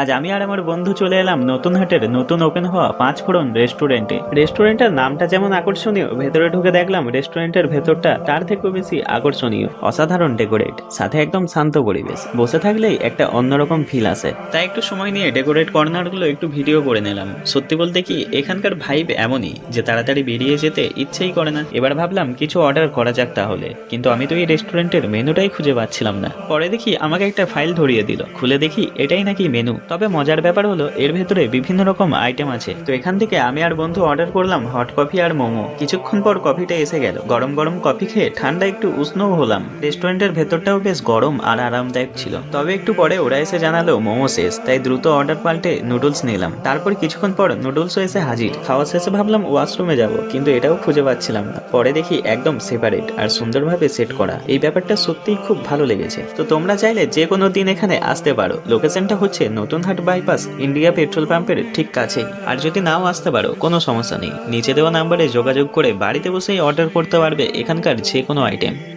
আজ আমি আর আমার বন্ধু চলে এলাম নতুন হাটের নতুন ওপেন হওয়া পাঁচ ফোড়ন রেস্টুরেন্টে রেস্টুরেন্টের নামটা যেমন আকর্ষণীয়, ভেতরে ঢুকে দেখলাম রেস্টুরেন্টের ভেতরটা তার থেকেও বেশি আকর্ষণীয়, অসাধারণ ডেকোরেট সাথে একদম শান্ত পরিবেশ। বসে থাকলেই একটা অন্যরকম ফিল আসে। তাই একটু সময় নিয়ে ডেকোরেট কর্নারগুলো একটু ভিডিও করে নিলাম। সত্যি বলতে কি, এখানকার ভাইব এমনই যে তাড়াতাড়ি বেরিয়ে যেতে ইচ্ছেই করে না। এবার ভাবলাম কিছু অর্ডার করা যাক তাহলে, কিন্তু আমি তো এই রেস্টুরেন্টের মেনুটাই খুঁজে পাচ্ছিলাম না। পরে দেখি আমাকে একটা ফাইল ধরিয়ে দিল। খুলে দেখি এটাই নাকি মেনু তবে মজার ব্যাপার হলো, এর ভেতরে বিভিন্ন রকম আইটেম আছে। তো এখান থেকে আমি আর বন্ধু অর্ডার করলাম হট কফি আর মোমো। কিছুক্ষণ পর কফিটা এসে গেল। গরম গরম কফি খেয়ে ঠান্ডা একটু উষ্ণও হলাম। রেস্টুরেন্টের ভেতরটাও বেশ গরম আর আরামদায়ক ছিল। তবে একটু পরে ওরা এসে জানালো, মোমো শেষ। তাই দ্রুত অর্ডার পাল্টে নুডলস নিলাম। তারপর কিছুক্ষণ পর নুডলসও এসে হাজির। খাওয়া শেষে ভাবলাম, ওয়াশরুমে যাব। কিন্তু এটাও খুঁজে পাচ্ছিলাম না। পরে দেখি একদম সেপারেট আর সুন্দরভাবে সেট করা। এই ব্যাপারটা সত্যিই খুব ভালো লেগেছে। তো তোমরা চাইলে যে কোনো দিন এখানে আসতে পারো। লোকেশনটা হচ্ছে নতুনহাট বাইপাস ইন্ডিয়া পেট্রোল পাম্পের ঠিক কাছেই। আর যদি নাও আসতে পারো, কোনো সমস্যা নেই। নিচে দেওয়া নাম্বারে যোগাযোগ করে বাড়িতে বসেই অর্ডার করতে পারবে এখানকার যে কোনো আইটেম